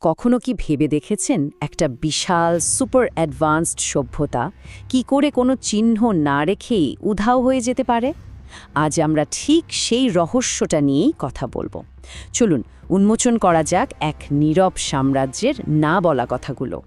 কখনো কি ভেবে দেখেছেন একটা বিশাল সুপার অ্যাডভান্সড সভ্যতা কি করে কোনো চিহ্ন না রেখেই উধাও হয়ে যেতে পারে? আজ আমরা ঠিক সেই রহস্যটা নিয়েই কথা বলব। চলুন, উন্মোচন করা যাক এক নীরব সাম্রাজ্যের না বলা কথাগুলো।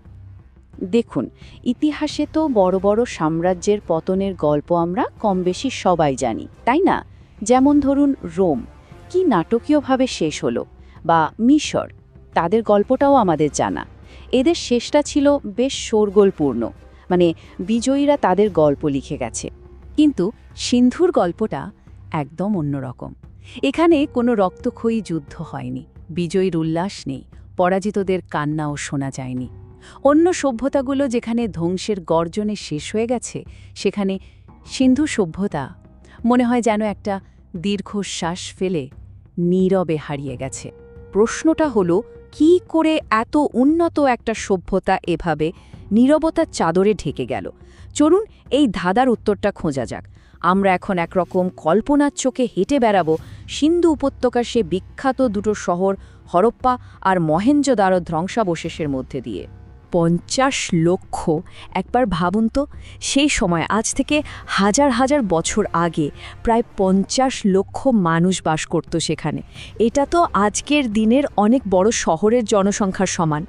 দেখুন, ইতিহাসে তো বড় বড় সাম্রাজ্যের পতনের গল্প আমরা কম বেশি সবাই জানি, তাই না? যেমন ধরুন রোম, কি নাটকীয়ভাবে শেষ হলো? বা মিশর তাদের গল্পটাও আমাদের জানা। এদের শেষটা ছিল বেশ শোরগোলপূর্ণ মানে বিজয়ীরা তাদের গল্প লিখে গেছে। কিন্তু সিন্ধুর গল্পটা একদম অন্যরকম। এখানে কোনো রক্তক্ষয়ী যুদ্ধ হয়নি, বিজয়ীর উল্লাস নেই, পরাজিতদের কান্নাও শোনা যায়নি। অন্য সভ্যতাগুলো যেখানে ধ্বংসের গর্জনে শেষ হয়ে গেছে, সেখানে সিন্ধু সভ্যতা মনে হয় যেন একটা দীর্ঘশ্বাস ফেলে নীরবে হারিয়ে গেছে। প্রশ্নটা হলো কি করে এত উন্নত একটা সভ্যতা এভাবে নীরবতার চাদরে ঢেকে গেল? চলুন এই ধাঁধার উত্তরটা খোঁজা যাক। আমরা এখন একরকম কল্পনার চোখে হেঁটে বেড়াব সিন্ধু উপত্যকার সে বিখ্যাত দুটো শহর হরপ্পা আর মহেঞ্জোদারো ধ্বংসাবশেষের মধ্যে দিয়ে। পঞ্চাশ লক্ষ। একবার ভাবুন তো, সেই সময়, আজ থেকে হাজার হাজার বছর আগে প্রায় পঞ্চাশ লক্ষ মানুষ বাস করত সেখানে। এটা তো আজকের দিনের অনেক বড় শহরের জনসংখ্যার সমান।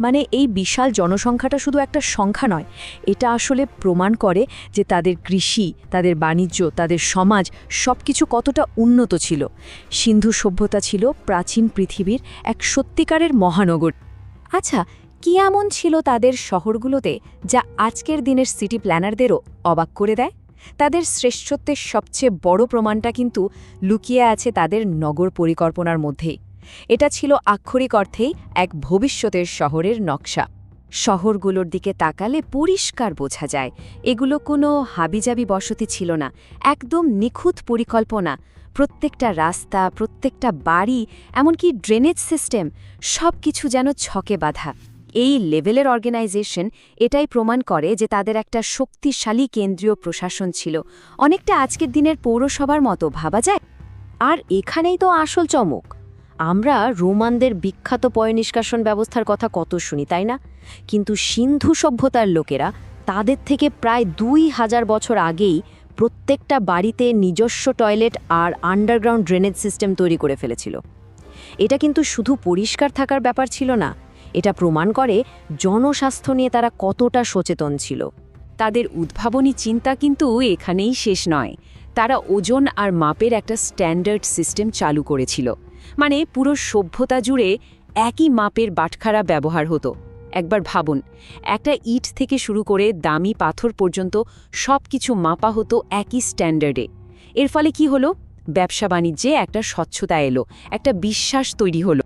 মানে এই বিশাল জনসংখ্যাটা শুধু একটা সংখ্যা নয়, এটা আসলে প্রমাণ করে যে তাদের কৃষি, তাদের বাণিজ্য, তাদের সমাজ সব কিছু কতটা উন্নত ছিল। সিন্ধু সভ্যতা ছিল প্রাচীন পৃথিবীর এক সত্যিকারের মহানগর। আচ্ছা কি এমন ছিল তাদের শহরগুলোতে যা আজকের দিনের সিটি প্ল্যানারদেরও অবাক করে দেয়? তাদের শ্রেষ্ঠত্বের সবচেয়ে বড় প্রমাণটা কিন্তু লুকিয়ে আছে তাদের নগর পরিকল্পনার মধ্যেই। এটা ছিল আক্ষরিক অর্থেই এক ভবিষ্যতের শহরের নকশা। শহরগুলোর দিকে তাকালে পরিষ্কার বোঝা যায়, এগুলো কোনো হাবিজাবি বসতি ছিল না, একদম নিখুঁত পরিকল্পনা। প্রত্যেকটা রাস্তা, প্রত্যেকটা বাড়ি, এমনকি ড্রেনেজ সিস্টেম সব কিছু যেন ছকে বাঁধা। এই লেভেলের অর্গানাইজেশন এটাই প্রমাণ করে যে তাদের একটা শক্তিশালী কেন্দ্রীয় প্রশাসন ছিল। অনেকটা আজকের দিনের পৌরসভার মতো, ভাবা যায়? আর এখানেই তো আসল চমক। আমরা রোমানদের বিখ্যাত পয়নিষ্কাশন ব্যবস্থার কথা কত শুনি, তাই না? কিন্তু সিন্ধু সভ্যতার লোকেরা তাদের থেকে প্রায় দুই হাজার বছর আগেই প্রত্যেকটা বাড়িতে নিজস্ব টয়লেট আর আন্ডারগ্রাউন্ড ড্রেনেজ সিস্টেম তৈরি করে ফেলেছিল। এটা কিন্তু শুধু পরিষ্কার থাকার ব্যাপার ছিল না এটা প্রমাণ করে জনস্বাস্থ্য নিয়ে তারা কতটা সচেতন ছিল। তাদের উদ্ভাবনী চিন্তা কিন্তু এখানেই শেষ নয়। তারা ওজন আর মাপের একটা স্ট্যান্ডার্ড সিস্টেম চালু করেছিল। মানে পুরো সভ্যতা জুড়ে একই মাপের বাটখারা ব্যবহার হতো। একবার ভাবুন, একটা ইট থেকে শুরু করে দামি পাথর পর্যন্ত সব কিছু মাপা হতো একই স্ট্যান্ডার্ডে। এর ফলে কি হলো? ব্যবসা বাণিজ্যে একটা স্বচ্ছতা এলো, একটা বিশ্বাস তৈরি হলো।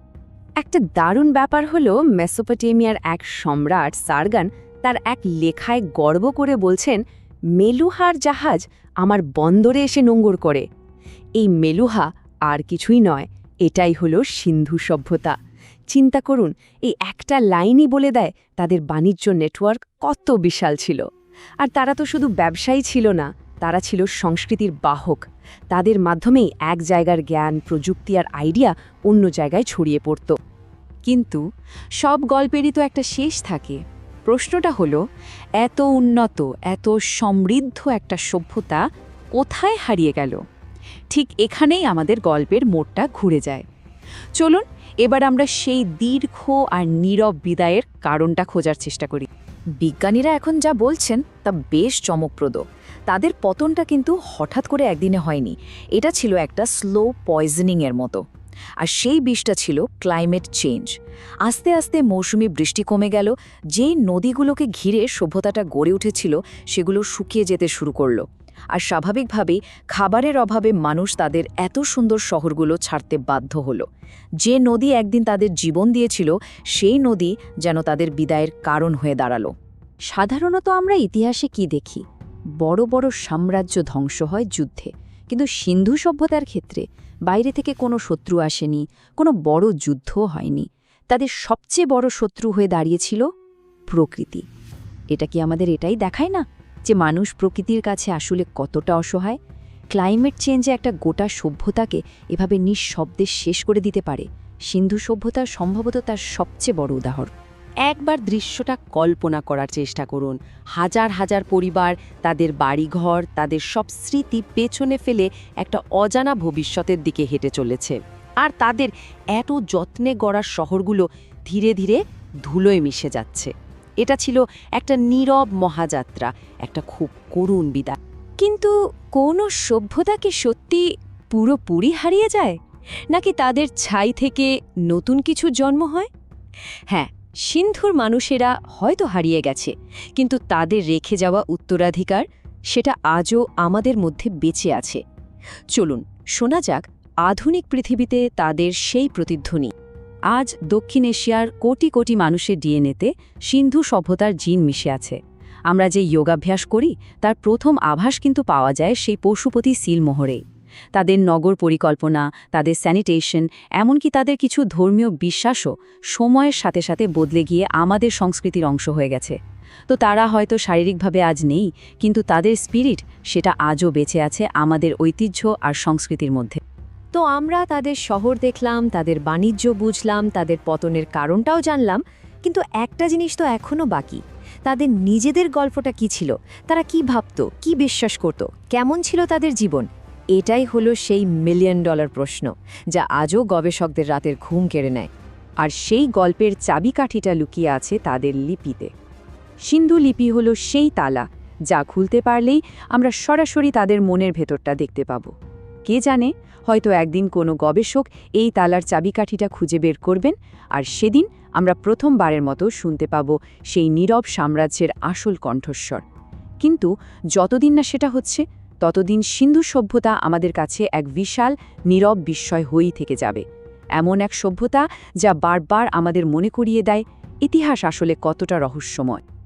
একটা দারুণ ব্যাপার হলো মেসোপটেমিয়ার এক সম্রাট সারগান তার এক লেখায় গর্ব করে বলছেন, মেলুহার জাহাজ আমার বন্দরে এসে নোঙ্গর করে। এই মেলুহা আর কিছুই নয়, এটাই হলো সিন্ধু সভ্যতা। চিন্তা করুন, এই একটা লাইনই বলে দেয় তাদের বাণিজ্য নেটওয়ার্ক কত বিশাল ছিল। আর তারা তো শুধু ব্যবসায়ী ছিল না তারা ছিল সংস্কৃতির বাহক। তাদের মাধ্যমেই এক জায়গার জ্ঞান, প্রযুক্তি আর আইডিয়া অন্য জায়গায় ছড়িয়ে পড়ত। কিন্তু সব গল্পেরই তো একটা শেষ থাকে। প্রশ্নটা হলো, এত উন্নত, এত সমৃদ্ধ একটা সভ্যতা কোথায় হারিয়ে গেল? ঠিক এখানেই আমাদের গল্পের মোড়টা ঘুরে যায়। চলুন, এবার আমরা সেই দীর্ঘ আর নীরব বিদায়ের কারণটা খোঁজার চেষ্টা করি। বিজ্ঞানীরা এখন যা বলছেন তা বেশ চমকপ্রদ। তাদের পতনটা কিন্তু হঠাৎ করে একদিনে হয়নি। এটা ছিল একটা স্লো পয়জনিংয়ের মতো। আর সেই বিষটা ছিল ক্লাইমেট চেঞ্জ আস্তে আস্তে মৌসুমি বৃষ্টি কমে গেল, যেই নদীগুলোকে ঘিরে সভ্যতাটা গড়ে উঠেছিল সেগুলো শুকিয়ে যেতে শুরু করল। আর স্বাভাবিকভাবেই খাবারের অভাবে মানুষ তাদের এত সুন্দর শহরগুলো ছাড়তে বাধ্য হলো। যে নদী একদিন তাদের জীবন দিয়েছিল, সেই নদী যেন তাদের বিদায়ের কারণ হয়ে দাঁড়াল। সাধারণত আমরা ইতিহাসে কি দেখি? বড় বড় সাম্রাজ্য ধ্বংস হয় যুদ্ধে। কিন্তু সিন্ধু সভ্যতার ক্ষেত্রে বাইরে থেকে কোনো শত্রু আসেনি, কোনো বড় যুদ্ধও হয়নি। তাদের সবচেয়ে বড় শত্রু হয়ে দাঁড়িয়েছিল প্রকৃতি। এটা কি আমাদের এটাই দেখায় না? যে মানুষ প্রকৃতির কাছে আসলে কতটা অসহায় ক্লাইমেট চেঞ্জে একটা গোটা সভ্যতাকে এভাবে নিঃশব্দে শেষ করে দিতে পারে, সিন্ধু সভ্যতা সম্ভবত তার সবচেয়ে বড় উদাহরণ। একবার দৃশ্যটা কল্পনা করার চেষ্টা করুন, হাজার হাজার পরিবার, তাদের বাড়িঘর, তাদের সব স্মৃতি পেছনে ফেলে একটা অজানা ভবিষ্যতের দিকে হেঁটে চলেছে। আর তাদের এত যত্নে গড়া শহরগুলো ধীরে ধীরে ধুলোয় মিশে যাচ্ছে। এটা ছিল একটা নীরব মহাযাত্রা, একটা খুব করুণ বিদায়। কিন্তু কোনো সভ্যতা কি সত্যি পুরোপুরি হারিয়ে যায়? নাকি তাদের ছাই থেকে নতুন কিছু জন্ম হয়? হ্যাঁ সিন্ধুর মানুষেরা হয়তো হারিয়ে গেছে, কিন্তু তাদের রেখে যাওয়া উত্তরাধিকার সেটা আজও আমাদের মধ্যে বেঁচে আছে। চলুন, শোনা যাক আধুনিক পৃথিবীতে তাদের সেই প্রতিধ্বনি। আজ দক্ষিণ এশিয়ার কোটি কোটি মানুষের ডিএনএতে সিন্ধু সভ্যতার জিন মিশে আছে। আমরা যে যোগাভ্যাস করি, তার প্রথম আভাস কিন্তু পাওয়া যায় সেই পশুপতি সিলমোহরেই তাদের নগর পরিকল্পনা, তাদের স্যানিটেশন, এমনকি তাদের কিছু ধর্মীয় বিশ্বাসও সময়ের সাথে সাথে বদলে গিয়ে আমাদের সংস্কৃতির অংশ হয়ে গেছে। তো তারা হয়তো শারীরিকভাবে আজ নেই, কিন্তু তাদের স্পিরিট সেটা আজও বেঁচে আছে আমাদের ঐতিহ্য আর সংস্কৃতির মধ্যে। তো আমরা তাদের শহর দেখলাম, তাদের বাণিজ্য বুঝলাম, তাদের পতনের কারণটাও জানলাম, কিন্তু একটা জিনিস তো এখনও বাকি। তাদের নিজেদের গল্পটা কি ছিল? তারা কি ভাবত? কি বিশ্বাস করত? কেমন ছিল তাদের জীবন? এটাই হলো সেই মিলিয়ন ডলার প্রশ্ন, যা আজও গবেষকদের রাতের ঘুম কেড়ে নেয়। আর সেই গল্পের চাবিকাঠিটা লুকিয়ে আছে তাদের লিপিতে। সিন্ধু লিপি হলো সেই তালা, যা খুলতে পারলেই আমরা সরাসরি তাদের মনের ভেতরটা দেখতে পাব। কে জানে, হয়তো একদিন কোনো গবেষক এই তালার চাবিকাঠিটা খুঁজে বের করবেন আর সেদিন আমরা প্রথমবারের মতো শুনতে পাব সেই নীরব সাম্রাজ্যের আসল কণ্ঠস্বর। কিন্তু যতদিন না সেটা হচ্ছে, ততদিন সিন্ধু সভ্যতা আমাদের কাছে এক বিশাল নীরব বিস্ময় হয়েই থেকে যাবে। এমন এক সভ্যতা যা বারবার আমাদের মনে করিয়ে দেয়, ইতিহাস আসলে কতটা রহস্যময়।